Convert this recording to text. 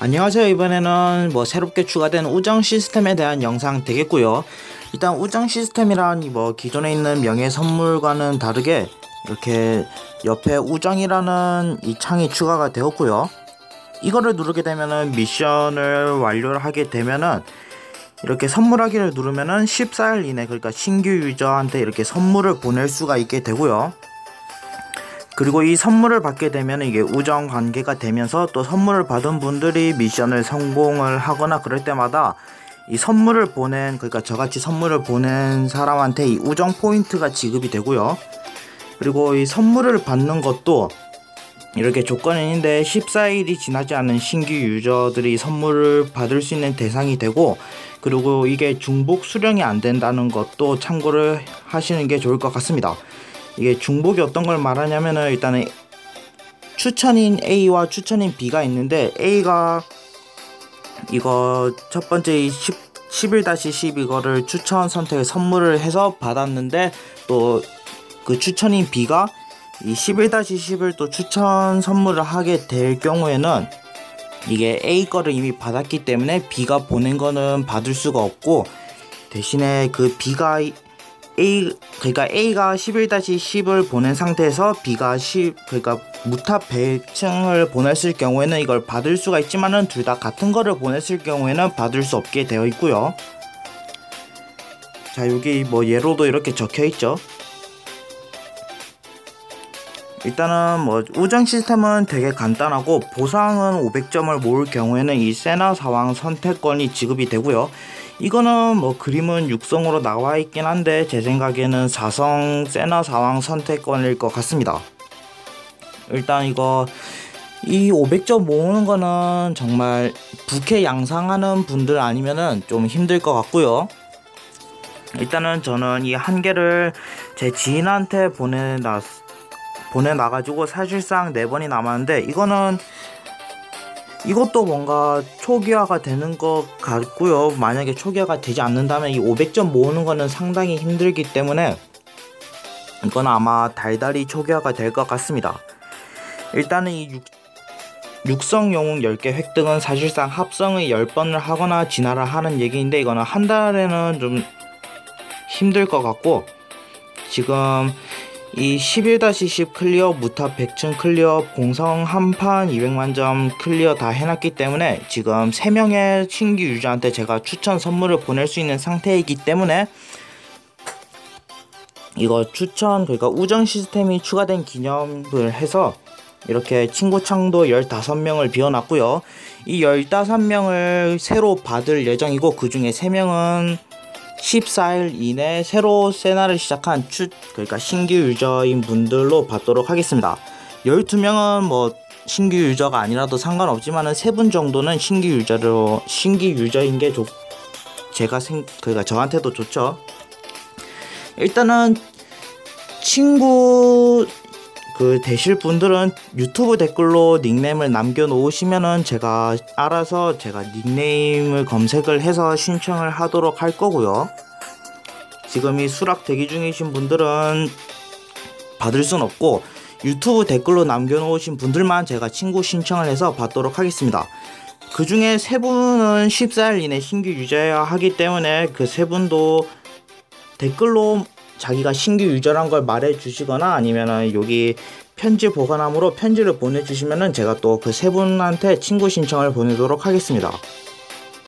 안녕하세요. 이번에는 뭐 새롭게 추가된 우정 시스템에 대한 영상 되겠고요. 일단 우정 시스템이란 뭐 기존에 있는 명예 선물과는 다르게 이렇게 옆에 우정이라는 이 창이 추가가 되었고요. 이거를 누르게 되면은 미션을 완료를 하게 되면은 이렇게 선물하기를 누르면은 14일 이내 그러니까 신규 유저한테 이렇게 선물을 보낼 수가 있게 되고요 그리고 이 선물을 받게 되면 이게 우정 관계가 되면서 또 선물을 받은 분들이 미션을 성공을 하거나 그럴 때마다 이 선물을 보낸 그러니까 저같이 선물을 보낸 사람한테 이 우정 포인트가 지급이 되고요. 그리고 이 선물을 받는 것도 이렇게 조건이 있는데 14일이 지나지 않은 신규 유저들이 선물을 받을 수 있는 대상이 되고 그리고 이게 중복 수령이 안 된다는 것도 참고를 하시는 게 좋을 것 같습니다. 이게 중복이 어떤 걸 말하냐면은 일단은 추천인 A와 추천인 B가 있는데 A가 이거 첫 번째 10, 11-10 이거를 추천 선택 선물을 해서 받았는데 또 그 추천인 B가 이 11-10을 또 추천 선물을 하게 될 경우에는 이게 A 거를 이미 받았기 때문에 B가 보낸 거는 받을 수가 없고 대신에 그 B가 A 그러니까 A가 11-10을 보낸 상태에서 B가 10 그러니까 무탑 100층을 보냈을 경우에는 이걸 받을 수가 있지만은 둘 다 같은 거를 보냈을 경우에는 받을 수 없게 되어 있고요. 자 여기 뭐 예로도 이렇게 적혀 있죠. 일단은 뭐 우정 시스템은 되게 간단하고 보상은 500점을 모을 경우에는 이 세나 사왕 선택권이 지급이 되고요. 이거는 뭐 그림은 육성으로 나와 있긴 한데 제 생각에는 사성 세나 사왕 선택권일 것 같습니다. 일단 이거 이 500점 모으는 거는 정말 부캐 양상하는 분들 아니면은 좀 힘들 것 같고요. 일단은 저는 이 한 개를 제 지인한테 보내놨 보내놔가지고 사실상 네 번이 남았는데 이거는 이것도 뭔가 초기화가 되는 것 같고요. 만약에 초기화가 되지 않는다면 이 500점 모으는 거는 상당히 힘들기 때문에 이건 아마 달달이 초기화가 될 것 같습니다. 일단은 이 육, 육성 영웅 10개 획득은 사실상 합성의 10번을 하거나 진화를 하는 얘기인데 이거는 한 달에는 좀 힘들 것 같고 지금 이 11-10 클리어 무탑 100층 클리어 공성 한판 200만점 클리어 다 해놨기 때문에 지금 3명의 신규 유저한테 제가 추천 선물을 보낼 수 있는 상태이기 때문에 이거 추천 그러니까 우정 시스템이 추가된 기념을 해서 이렇게 친구창도 15명을 비워놨고요. 이 15명을 새로 받을 예정이고 그 중에 3명은 14일 이내 새로 세나를 시작한 추 그러니까 신규 유저인 분들로 받도록 하겠습니다. 12명은 뭐 신규 유저가 아니라도 상관없지만은 세분 정도는 신규 유저로 신규 유저인 게 좋, 제가 생 그러니까 저한테도 좋죠. 일단은 친구 그 되실 분들은 유튜브 댓글로 닉네임을 남겨놓으시면은 제가 알아서 제가 닉네임을 검색을 해서 신청을 하도록 할 거고요. 지금 이 수락 대기 중이신 분들은 받을 순 없고 유튜브 댓글로 남겨놓으신 분들만 제가 친구 신청을 해서 받도록 하겠습니다. 그 중에 세 분은 14일 이내 신규 유저여야 하기 때문에 그 세 분도 댓글로 자기가 신규 유저란 걸 말해 주시거나 아니면은 여기 편지 보관함으로 편지를 보내주시면은 제가 또 그 세 분한테 친구 신청을 보내도록 하겠습니다.